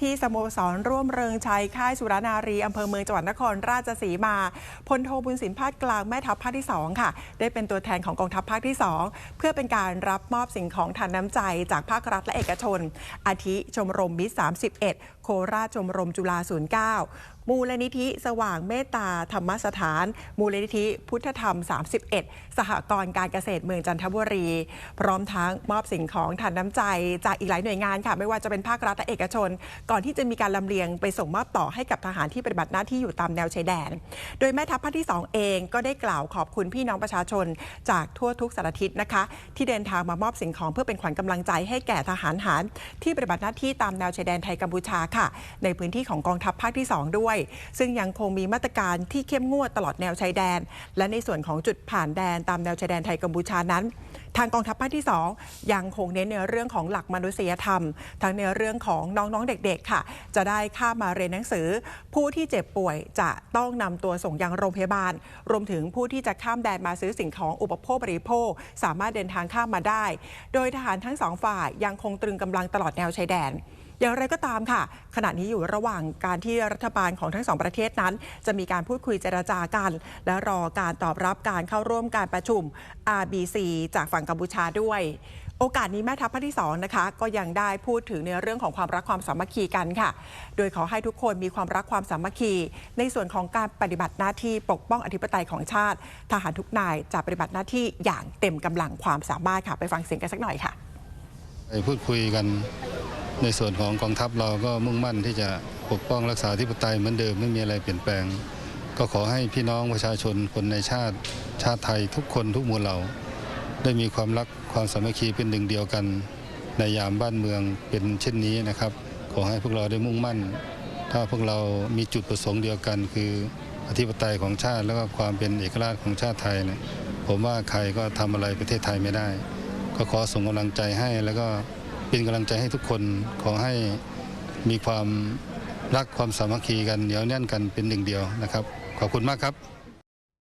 ที่สโมสรร่วมเริงชัยค่ายสุรนารีอำเภอเมืองจังหวัดนครราชสีมาพลโทบุญสินภาคกลางแม่ทัพภาคที่ 2 ค่ะ ได้เป็นตัวแทนของกองทัพภาคที่ 2 เพื่อเป็นการรับมอบสิ่งของทานน้ำใจจากภาครัฐและเอกชน อาทิชมรมมิตร31 โคราชชมรมจุฬา09 มูลนิธิสว่างเมตตาธรรมสถาน มูลนิธิพุทธธรรม 31 สหกรณ์การเกษตรเมืองจันทบุรี พร้อมทั้งมอบสิ่งของทานน้ำใจ จากอีกหลายหน่วยงานค่ะ ไม่ว่าจะเป็นภาครัฐและเอกชน ก่อนที่จะมีการลำเลียงไปส่งมอบต่อให้กับทหารที่ปฏิบัติหน้าที่อยู่ตามแนวชายแดน โดยแม่ทัพภาคที่ 2 เองก็ได้กล่าวขอบคุณพี่น้องประชาชน จากทั่วทุกสารทิศนะคะ ที่เดินทางมามอบสิ่งของเพื่อเป็นขวัญกำลังใจให้แก่ทหารหารที่ปฏิบัติหน้าที่ตามแนวชายแดนไทยกัมพูชาค่ะ ในพื้นที่ของกองทัพภาคที่ 2 ด้วยซึ่งยังคงมีมาตรการที่เข้มงวดตลอดแนวชายแดน และในส่วนของจุดผ่านแดนตามแนวชายแดนไทยกัมพูชานั้น ทางกองทัพภาคที่ 2 ยังคงเน้นในเรื่องของหลักมนุษยธรรม ทั้งในเรื่องของน้องๆเด็กๆค่ะ จะได้ข้ามมาเรียนหนังสือ ผู้ที่เจ็บป่วยจะต้องนำตัวส่งยังโรงพยาบาล รวมถึงผู้ที่จะข้ามแดนมาซื้อสิ่งของอุปโภคบริโภค สามารถเดินทางข้ามมาได้ โดยทหารทั้งสองฝ่ายยังคงตรึงกำลังตลอดแนวชายแดน อย่างไรก็ตามค่ะ ขณะนี้อยู่ระหว่างการที่รัฐบาลของทั้งสองประเทศนั้น จะมีการพูดคุยเจรจากัน และรอการตอบรับการเข้าร่วมการประชุม RBC จากฝั่งกัมพูชาด้วยโอกาสนี้แม่ทัพภาคที่2นะคะก็ยังได้พูดถึงในเรื่องของความรักความสามัคคีกันค่ะ โดยขอให้ทุกคนมีความรักความสามัคคี ในส่วนของการปฏิบัติหน้าที่ปกป้องอธิปไตยของชาติ ทหารทุกนายจะปฏิบัติหน้าที่อย่างเต็มกำลังความสามารถค่ะ ไปฟังเสียงกันสักหน่อยค่ะไปพูดคุยกัน ในส่วนของกองทัพเราก็มุ่งมั่นที่จะปกป้องรักษาธิปไตยเหมือนเดิมไม่มีอะไรเปลี่ยนแปลง ก็ขอให้พี่น้องประชาชนคนในชาติชาติไทยทุกคนทุกหมู่เหล่า ได้มีความรักความสามัคคีเป็นหนึ่งเดียวกัน ในยามบ้านเมืองเป็นเช่นนี้นะครับ ขอให้พวกเราได้มุ่งมั่น ถ้าพวกเรามีจุดประสงค์เดียวกัน คืออธิปไตยของชาติ แล้วก็ความเป็นเอกราชของชาติไทยเนี่ยผมว่าใครก็ทำอะไรประเทศไทยไม่ได้ ก็ขอส่งกำลังใจให้แล้วก็ เป็นกำลังใจให้ทุกคนขอให้มีความรักความสามัคคีกันเหนียวแน่นกันเป็นหนึ่งเดียวนะครับ ขอบคุณมากครับ